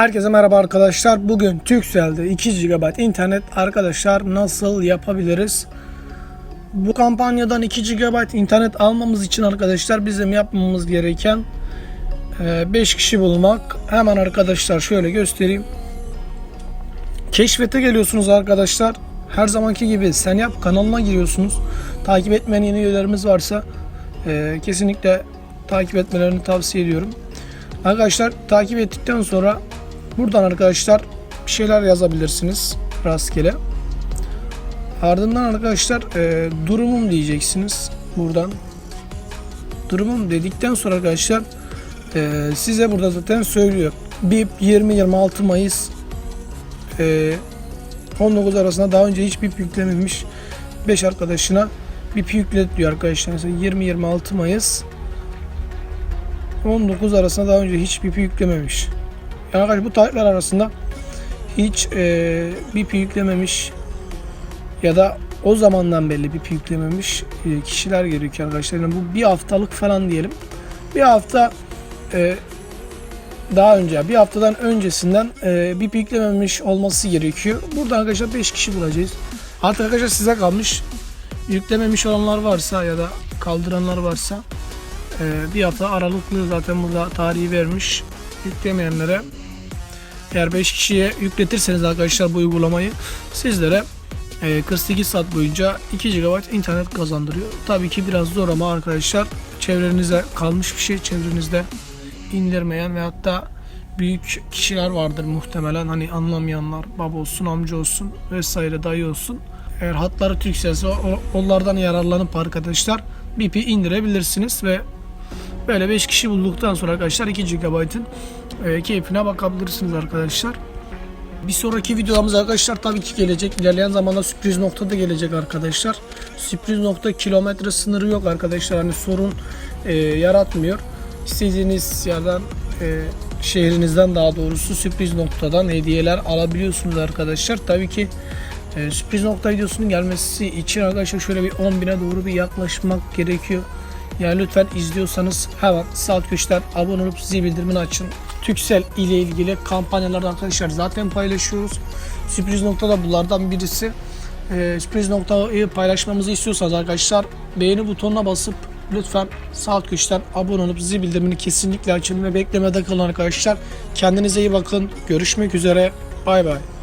Herkese merhaba arkadaşlar. Bugün Turkcell'de 2 GB internet arkadaşlar nasıl yapabiliriz? Bu kampanyadan 2 GB internet almamız için arkadaşlar bizim yapmamız gereken 5 kişi bulmak. Hemen arkadaşlar şöyle göstereyim. Keşfete geliyorsunuz arkadaşlar. Her zamanki gibi sen yap kanalına giriyorsunuz. Takip etmeyen yeni üyelerimiz varsa e, kesinlikle takip etmelerini tavsiye ediyorum. Arkadaşlar takip ettikten sonra buradan arkadaşlar bir şeyler yazabilirsiniz rastgele. Ardından arkadaşlar e, durumum diyeceksiniz buradan. Durumum dedikten sonra arkadaşlar e, size burada zaten söylüyor. BIP 20-26 Mayıs e, 19 arasında daha önce hiç BIP yüklememiş 5 arkadaşına BIP yüklet diyor arkadaşlar. Mesela 20-26 Mayıs 19 arasında daha önce hiç BP yüklememiş. Yani arkadaşlar bu tarihler arasında hiç e, BP yüklememiş ya da o zamandan belli BP yüklememiş e, kişiler gerekiyor arkadaşlar. Yani bu bir haftalık falan diyelim. Bir hafta e, daha önce bir haftadan öncesinden e, BP yüklememiş olması gerekiyor. Burada arkadaşlar 5 kişi bulacağız. Artık arkadaşlar size kalmış. Yüklememiş olanlar varsa ya da kaldıranlar varsa ee, bir hafta aralıklı zaten burada tarihi vermiş. Yüklemeyenlere eğer 5 kişiye yükletirseniz arkadaşlar bu uygulamayı sizlere e, 48 saat boyunca 2 GB internet kazandırıyor. Tabii ki biraz zor ama arkadaşlar çevrenize kalmış bir şey. Çevrenizde indirmeyen ve hatta büyük kişiler vardır muhtemelen hani anlamayanlar baba olsun amca olsun vesaire dayı olsun. Eğer hatları Türkcell'se onlardan yararlanıp arkadaşlar BP'i indirebilirsiniz ve Böyle 5 kişi bulduktan sonra arkadaşlar 2 GB'ın e, keyfine bakabilirsiniz arkadaşlar. Bir sonraki videomuz arkadaşlar tabii ki gelecek. İlerleyen zamanda sürpriz nokta da gelecek arkadaşlar. Sürpriz nokta kilometre sınırı yok arkadaşlar. Hani sorun e, yaratmıyor. İstediğiniz yerden e, şehrinizden daha doğrusu sürpriz noktadan hediyeler alabiliyorsunuz arkadaşlar. Tabii ki e, sürpriz nokta videosunun gelmesi için arkadaşlar şöyle bir 10 bine doğru bir yaklaşmak gerekiyor. Yani lütfen izliyorsanız hemen sağ köşeden abone olup zil bildirimini açın. Türksel ile ilgili kampanyalarda arkadaşlar zaten paylaşıyoruz. Sürpriz nokta da bunlardan birisi. Ee, sürpriz noktayı paylaşmamızı istiyorsanız arkadaşlar beğeni butonuna basıp lütfen sağ köşeden abone olup zil bildirimini kesinlikle açın ve beklemede kalın arkadaşlar. Kendinize iyi bakın. Görüşmek üzere. Bay bay.